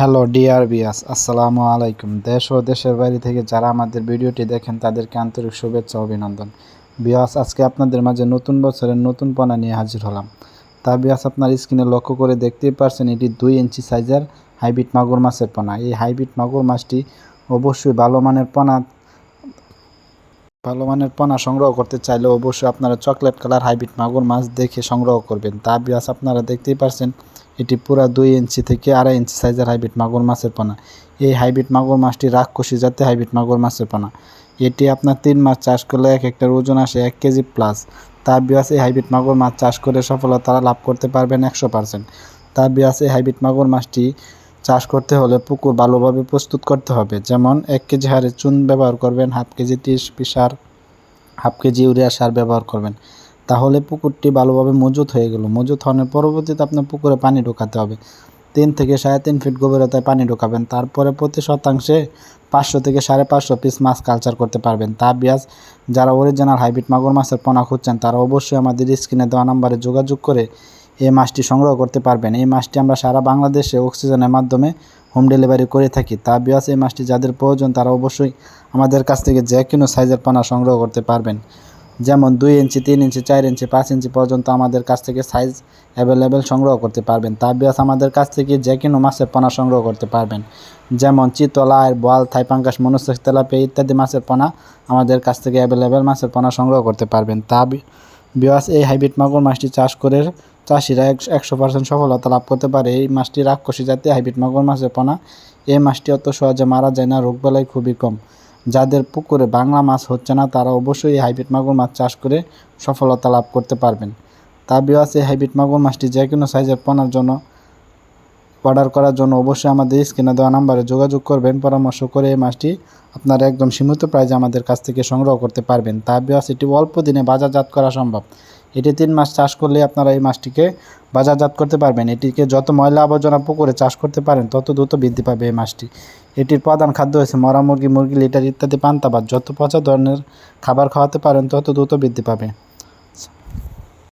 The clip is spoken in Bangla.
হ্যালো ডিআর বিয়াস আসসালামু আলাইকুম। দেশ ও দেশের বাইরে থেকে যারা আমাদের ভিডিওটি দেখেন, তাদেরকে আন্তরিক শুভেচ্ছা অভিনন্দন। বিয়াস আজকে আপনাদের মাঝে নতুন বছরের নতুন পণা নিয়ে হাজির হলাম। তা বিয়াস আপনার স্ক্রিনে লক্ষ্য করে দেখতেই পারছেন, এটি দুই ইঞ্চি সাইজের হাইব্রিড মাগুর মাছের পোনা। এই হাইব্রিড মাগুর মাছটি অবশ্যই ভালো মানের পোনা, ভালো মানের পোনা সংগ্রহ করতে চাইলে অবশ্যই আপনারা চকলেট কালার হাইব্রিড মাগুর মাছ দেখে সংগ্রহ করবেন। তা বিয়াস আপনারা দেখতেই পারছেন এটি পুরা দুই ইঞ্চি থেকে আড়াই ইঞ্চি সাইজের হাইব্রিড মাগুর মাছের পোনা। এই হাইব্রিড মাগুর মাছটি রাক্ষসী জাতীয় হাইব্রিড মাগুর মাছের পোনা। এটি আপনার তিন মাস চাষ করলে এক একটার ওজন আসে এক কেজি প্লাস তা বিয়াস এই হাইব্রিড মাগুর মাছ চাষ করে সফলতা লাভ করতে পারবেন একশো পার্সেন্ট তা বিয়াস এই হাইব্রিড মাগুর মাছটি চাষ করতে হলে পুকুর ভালোভাবে প্রস্তুত করতে হবে। যেমন এক কেজি হারে চুন ব্যবহার করবেন, হাফ কেজি টিএসপি সার হাফ কেজি ইউরিয়া সার ব্যবহার করবেন। তাহলে পুকুরটি ভালোভাবে মজুত হয়ে গেল। মজুত হওয়ার পরবর্তীতে আপনার পুকুরে পানি ঢোকাতে হবে। তিন থেকে সাড়ে তিন ফিট গভীরতায় পানি ঢোকাবেন। তারপরে প্রতি শতাংশে পাঁচশো থেকে সাড়ে পাঁচশো পিস মাছ কালচার করতে পারবেন। তা বিয়াজ যারা অরিজিনাল হাইব্রিড মাগুর মাছের পোনা খুঁজছেন, তারা অবশ্যই আমাদের স্ক্রিনে দেওয়া নাম্বারে যোগাযোগ করে এই মাছটি সংগ্রহ করতে পারবেন। এই মাছটি আমরা সারা বাংলাদেশে অক্সিজেনের মাধ্যমে হোম ডেলিভারি করে থাকি। তা বিয়াস, এই মাছটি যাদের প্রয়োজন, তারা অবশ্যই আমাদের কাছ থেকে যে কোনো সাইজের পোনা সংগ্রহ করতে পারবেন। যেমন দুই ইঞ্চি, তিন ইঞ্চি, চার ইঞ্চি, পাঁচ ইঞ্চি পর্যন্ত আমাদের কাছ থেকে সাইজ অ্যাভেলেবেল সংগ্রহ করতে পারবেন। তা বিয়াস আমাদের কাছ থেকে যে কোনো মাছের পোনা সংগ্রহ করতে পারবেন। যেমন চিতল আয়ের বোয়াল থাইপাঙ্কাশ মনুষ্য তেলাপিয়া ইত্যাদি মাছের পোনা আমাদের কাছ থেকে অ্যাভেলেবেল মাছের পোনা সংগ্রহ করতে পারবেন। তা বিয়াস এই হাইব্রিড মাগুর মাছটি চাষ করে চাষিরা একশো পার্সেন্ট সফলতা লাভ করতে পারে। এই মাছটি রাক্ষসী জাতীয় হাইব্রিড মাগুর মাছের পোনা। এই মাছটি অত সহজে মারা যায় না রোগবেলায় খুবই কম। যাদের পুকুরে বাংলা মাছ হচ্ছে না, তারা অবশ্যই এই হাইব্রিড মাগুর মাছ চাষ করে সফলতা লাভ করতে পারবেন। তা বিওয়াস এই হাইব্রিড মাগুর মাছটি যে কোনো সাইজের পোনার জন্য অর্ডার করার জন্য অবশ্যই আমাদের স্ক্রিনে দেওয়া নাম্বারে যোগাযোগ করবেন, পরামর্শ করে এই মাছটি আপনারা একদম সীমিত প্রাইজে আমাদের কাছ থেকে সংগ্রহ করতে পারবেন। তা বিওয়াস এটি অল্প দিনে বাজারজাত করা সম্ভব। এটি তিন মাস চাষ করলে আপনারা এই মাছটিকে বাজারজাত করতে পারবেন। এটিকে যত ময়লা আবর্জনা পুকুরে চাষ করতে পারেন, তত দ্রুত বৃদ্ধি পাবে এই মাছটি। এটির প্রধান খাদ্য হয়েছে মরা মুরগি মুরগি, লিটার ইত্যাদি পান্তাবাদ যত পচা ধরনের খাবার খাওয়াতে পারেন, তত দ্রুত বৃদ্ধি পাবে।